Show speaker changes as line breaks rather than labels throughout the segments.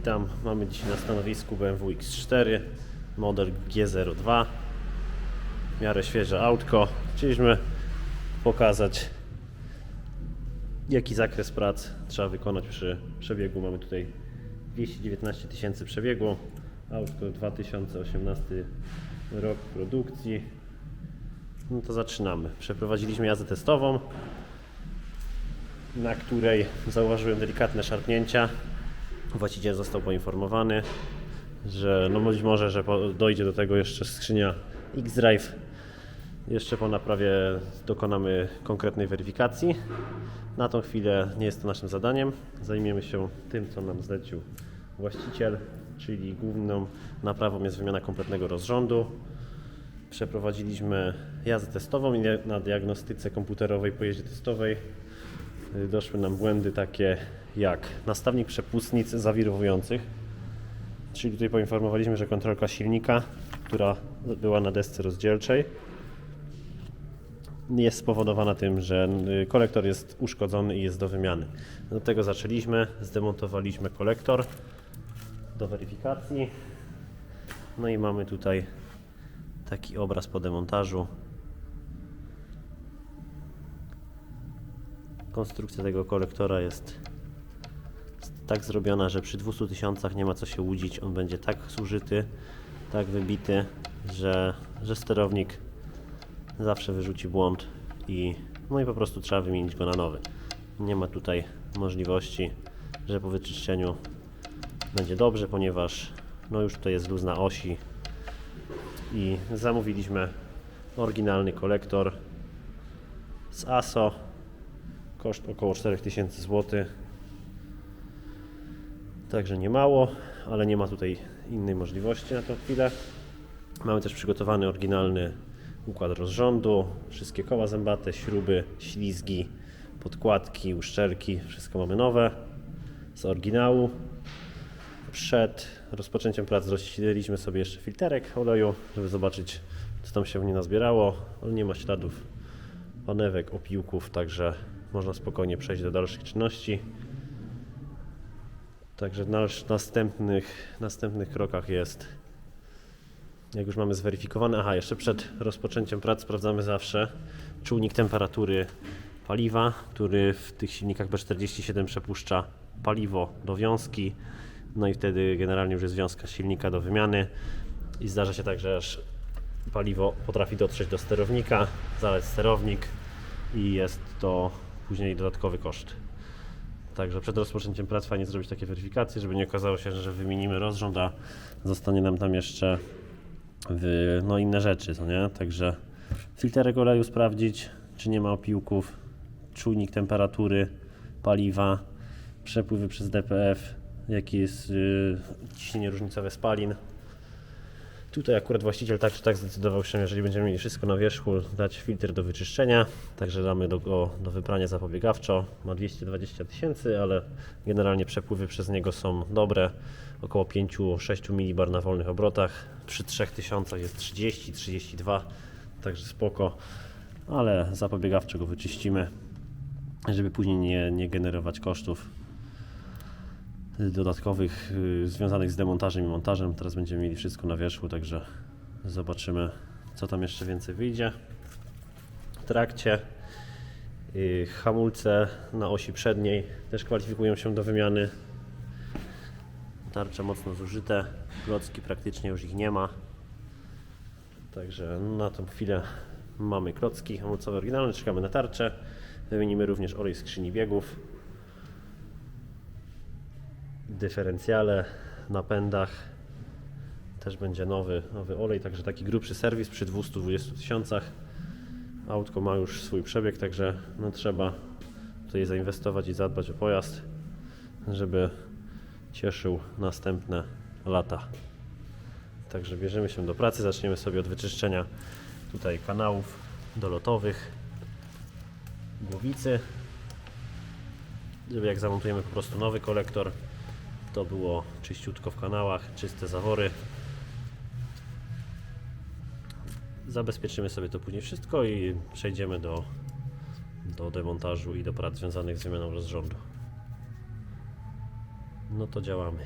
Witam, mamy dzisiaj na stanowisku BMW X4 model G02 w miarę świeże autko. Chcieliśmy pokazać jaki zakres prac trzeba wykonać przy przebiegu. Mamy tutaj 219 tysięcy przebiegu. Autko 2018 rok produkcji. No to zaczynamy. Przeprowadziliśmy jazdę testową na której zauważyłem delikatne szarpnięcia. Właściciel został poinformowany, że no być może, że dojdzie do tego jeszcze skrzynia X-Drive. Jeszcze po naprawie dokonamy konkretnej weryfikacji. Na tą chwilę nie jest to naszym zadaniem. Zajmiemy się tym, co nam zlecił właściciel, czyli główną naprawą jest wymiana kompletnego rozrządu. Przeprowadziliśmy jazdę testową i na diagnostyce komputerowej po jeździe testowej y, doszły nam błędy takie jak nastawnik przepustnic zawirowujących, czyli tutaj poinformowaliśmy, że kontrolka silnika, która była na desce rozdzielczej, jest spowodowana tym, że y, kolektor jest uszkodzony i jest do wymiany. Do tego zaczęliśmy, zdemontowaliśmy kolektor do weryfikacji. No i mamy tutaj taki obraz po demontażu. Konstrukcja tego kolektora jest tak zrobiona, że przy 200 tysiącach nie ma co się łudzić. On będzie tak zużyty, tak wybity, że, że sterownik zawsze wyrzuci błąd i no i po prostu trzeba wymienić go na nowy. Nie ma tutaj możliwości, że po wyczyszczeniu będzie dobrze, ponieważ no już tutaj jest luz na osi i zamówiliśmy oryginalny kolektor z ASO koszt około 4000 zł także nie mało, ale nie ma tutaj innej możliwości na tą chwilę mamy też przygotowany oryginalny układ rozrządu wszystkie koła zębate, śruby, ślizgi podkładki, uszczelki wszystko mamy nowe z oryginału przed rozpoczęciem prac rozścieliliśmy sobie jeszcze filterek oleju, żeby zobaczyć, co tam się w nim nazbierało. On nie ma śladów panewek, opiłków, także można spokojnie przejść do dalszych czynności. Także w następnych, następnych krokach jest, jak już mamy zweryfikowane, aha, jeszcze przed rozpoczęciem prac sprawdzamy zawsze czujnik temperatury paliwa, który w tych silnikach B47 przepuszcza paliwo do wiązki, no i wtedy generalnie już jest wiązka silnika do wymiany. I zdarza się tak, że aż paliwo potrafi dotrzeć do sterownika, zaleć sterownik i jest to później dodatkowy koszt. Także przed rozpoczęciem prac fajnie zrobić takie weryfikacje, żeby nie okazało się, że wymienimy rozrząd, a zostanie nam tam jeszcze w, no inne rzeczy, co nie? Także filterek oleju sprawdzić, czy nie ma opiłków, czujnik temperatury paliwa, przepływy przez DPF, jakie jest y, ciśnienie różnicowe spalin. Tutaj akurat właściciel tak czy tak zdecydował się, jeżeli będziemy mieli wszystko na wierzchu, dać filtr do wyczyszczenia. Także damy do, go do wyprania zapobiegawczo. Ma 220 tysięcy, ale generalnie przepływy przez niego są dobre. Około 5-6 mB na wolnych obrotach. Przy 3000 jest 30-32, także spoko. Ale zapobiegawczo go wyczyścimy, żeby później nie, nie generować kosztów dodatkowych y, związanych z demontażem i montażem. Teraz będziemy mieli wszystko na wierzchu, także zobaczymy, co tam jeszcze więcej wyjdzie. W trakcie y, hamulce na osi przedniej też kwalifikują się do wymiany. Tarcze mocno zużyte, klocki praktycznie już ich nie ma. Także na tą chwilę mamy klocki hamulcowe oryginalne, czekamy na tarczę. Wymienimy również olej skrzyni biegów dyferencjale, napędach też będzie nowy, nowy olej, także taki grubszy serwis przy 220 tysiącach. Autko ma już swój przebieg, także no trzeba tutaj zainwestować i zadbać o pojazd, żeby cieszył następne lata. Także bierzemy się do pracy, zaczniemy sobie od wyczyszczenia tutaj kanałów dolotowych, głowicy, żeby jak zamontujemy po prostu nowy kolektor, to było czyściutko w kanałach, czyste zawory. Zabezpieczymy sobie to później wszystko i przejdziemy do, do demontażu i do prac związanych z wymianą rozrządu. No to działamy.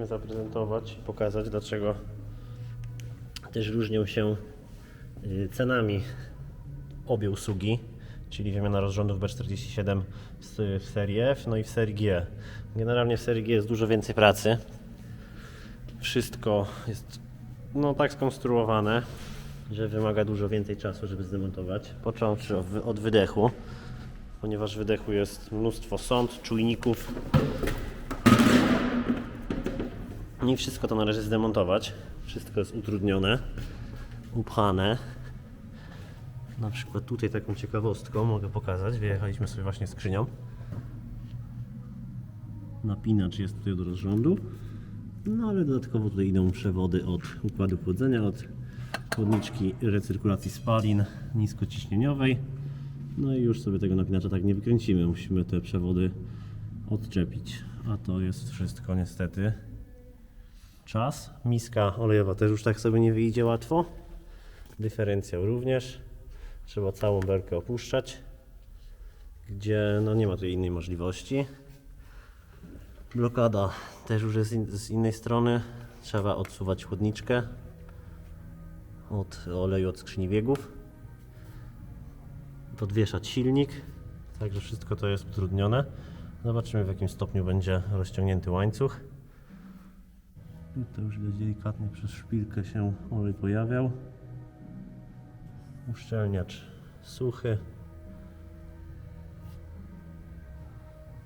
Chcieliśmy zaprezentować i pokazać, dlaczego też różnią się y, cenami obie usługi, czyli wymiana rozrządów B47 w, serii F, no i w serii G. Generalnie w serii G jest dużo więcej pracy. Wszystko jest no, tak skonstruowane, że wymaga dużo więcej czasu, żeby zdemontować. Począwszy od, wy- od wydechu, ponieważ wydechu jest mnóstwo sąd, czujników. Nie wszystko to należy zdemontować. Wszystko jest utrudnione, upchane. Na przykład tutaj taką ciekawostką mogę pokazać. Wyjechaliśmy sobie właśnie skrzynią. Napinacz jest tutaj do rozrządu. No ale dodatkowo tutaj idą przewody od układu chłodzenia, od chłodniczki recyrkulacji spalin niskociśnieniowej. No i już sobie tego napinacza tak nie wykręcimy. Musimy te przewody odczepić. A to jest wszystko niestety. Czas. Miska olejowa też już tak sobie nie wyjdzie łatwo. Dyferencjał również. Trzeba całą belkę opuszczać, gdzie no nie ma tu innej możliwości. Blokada też już jest in, z innej strony. Trzeba odsuwać chłodniczkę od oleju od skrzyni biegów. Podwieszać silnik. Także wszystko to jest utrudnione. Zobaczymy w jakim stopniu będzie rozciągnięty łańcuch. Tutaj już widać delikatnie przez szpilkę się olej pojawiał. Uszczelniacz suchy.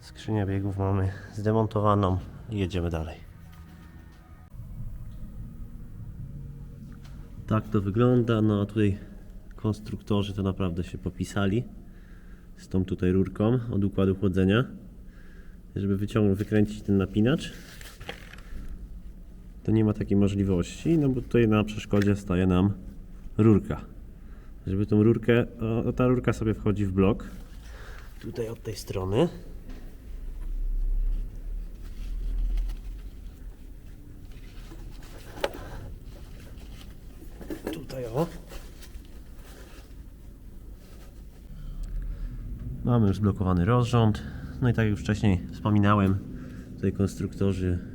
Skrzynię biegów mamy zdemontowaną i jedziemy dalej. Tak to wygląda, no a tutaj konstruktorzy to naprawdę się popisali z tą tutaj rurką od układu chłodzenia, żeby wyciągnąć, wykręcić ten napinacz. To nie ma takiej możliwości, no bo tutaj na przeszkodzie staje nam rurka. Żeby tą rurkę, o, ta rurka sobie wchodzi w blok. Tutaj od tej strony. Tutaj o. Mamy już zblokowany rozrząd. No i tak jak już wcześniej wspominałem, tutaj konstruktorzy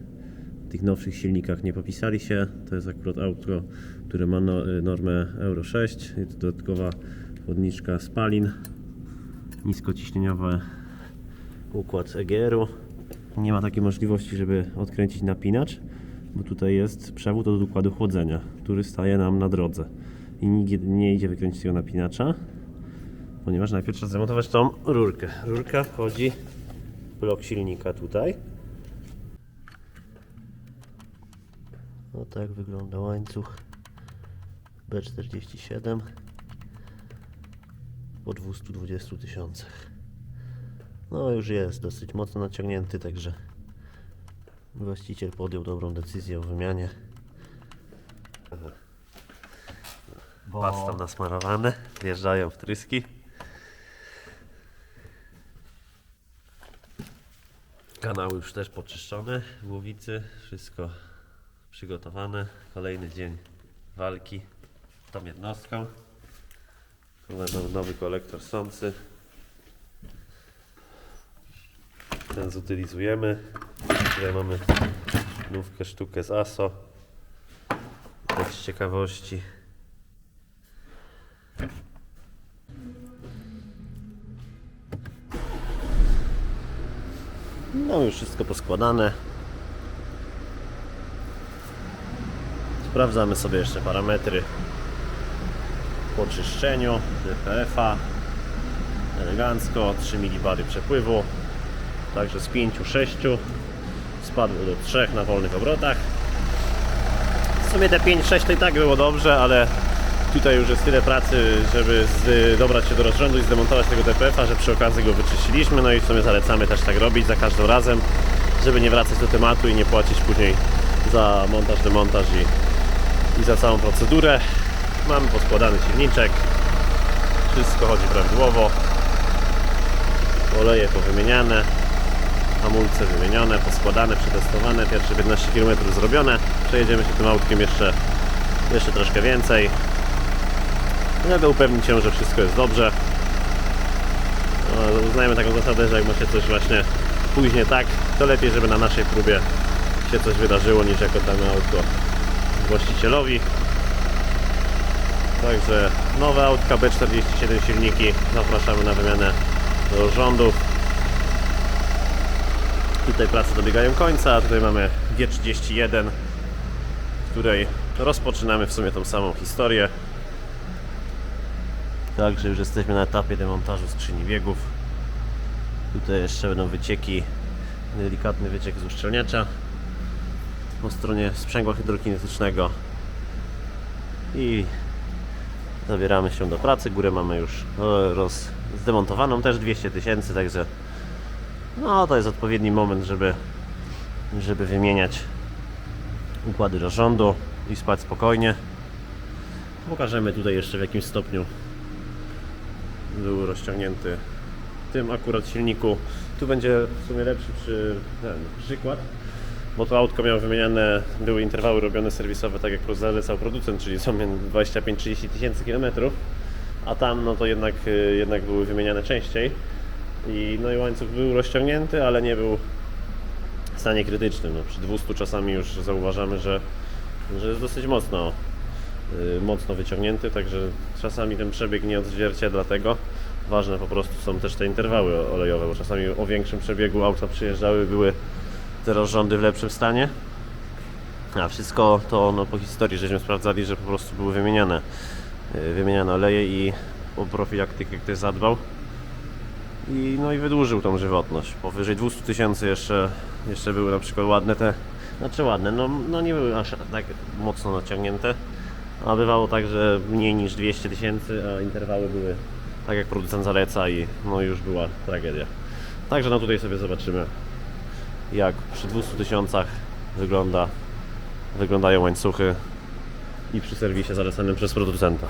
tych nowszych silnikach nie popisali się. To jest akurat auto, które ma no, y, normę Euro 6. Jest dodatkowa chłodniczka spalin, niskociśnieniowy układ EGR-u. Nie ma takiej możliwości, żeby odkręcić napinacz, bo tutaj jest przewód od układu chłodzenia, który staje nam na drodze. I nikt nie idzie wykręcić tego napinacza, ponieważ najpierw trzeba zamontować tą rurkę. Rurka wchodzi w blok silnika tutaj. No tak wygląda łańcuch B47 po 220 tysiącach. No już jest dosyć mocno naciągnięty, także właściciel podjął dobrą decyzję o wymianie. Pas tam nasmarowany, wjeżdżają wtryski. Kanały już też poczyszczone, głowicy, wszystko przygotowane. Kolejny dzień walki tą jednostką. Nowy kolektor sący. Ten zutylizujemy. Tutaj mamy nówkę sztukę z ASO. Tak z ciekawości. No już wszystko poskładane. Sprawdzamy sobie jeszcze parametry po czyszczeniu DPF-a. Elegancko, 3 milibary przepływu. Także z 5-6 spadło do 3 na wolnych obrotach. W sumie te 5-6 to i tak było dobrze, ale tutaj już jest tyle pracy, żeby dobrać się do rozrządu i zdemontować tego DPF-a, że przy okazji go wyczyściliśmy. No i w sumie zalecamy też tak robić za każdym razem, żeby nie wracać do tematu i nie płacić później za montaż, demontaż i, i za całą procedurę. Mamy poskładany silniczek, wszystko chodzi prawidłowo, oleje powymieniane, hamulce wymienione, poskładane, przetestowane, pierwsze 15 km zrobione. Przejedziemy się tym autkiem jeszcze, jeszcze troszkę więcej, żeby upewnić się, że wszystko jest dobrze. No, uznajmy taką zasadę, że jak ma się coś właśnie później tak, to lepiej, żeby na naszej próbie się coś wydarzyło niż jako dane autko właścicielowi. Także nowe autka B47 silniki zapraszamy na wymianę do rządów. Tutaj prace dobiegają końca, tutaj mamy G31, w której rozpoczynamy w sumie tą samą historię. Także już jesteśmy na etapie demontażu skrzyni biegów. Tutaj jeszcze będą wycieki, delikatny wyciek z uszczelniacza po stronie sprzęgła hydrokinetycznego i zabieramy się do pracy. Górę mamy już e, roz, zdemontowaną, też 200 tysięcy, także no to jest odpowiedni moment, żeby, żeby wymieniać układy rozrządu i spać spokojnie. Pokażemy tutaj jeszcze w jakim stopniu był rozciągnięty w tym akurat silniku. Tu będzie w sumie lepszy przy, ten, przykład, bo to autko miało wymieniane, były interwały robione serwisowe tak jak zalecał producent, czyli co 25-30 tysięcy kilometrów, a tam no to jednak, y, jednak były wymieniane częściej. I, no i łańcuch był rozciągnięty, ale nie był w stanie krytycznym. No, przy 200 czasami już zauważamy, że, że jest dosyć mocno, y, mocno wyciągnięty, także czasami ten przebieg nie odzwierciedla tego. Ważne po prostu są też te interwały olejowe, bo czasami o większym przebiegu auta przyjeżdżały, były te rozrządy w lepszym stanie. A wszystko to no, po historii żeśmy sprawdzali, że po prostu były wymieniane, y, wymieniane oleje i o profilaktykę ktoś zadbał i, no i wydłużył tą żywotność. Powyżej 200 tysięcy jeszcze, jeszcze były na przykład ładne te, znaczy ładne, no, no nie były aż tak mocno naciągnięte, a bywało tak, że mniej niż 200 tysięcy, a interwały były tak jak producent zaleca i no już była tragedia. Także no tutaj sobie zobaczymy jak przy 200 tysiącach wygląda, wyglądają łańcuchy i przy serwisie zalecanym przez producenta.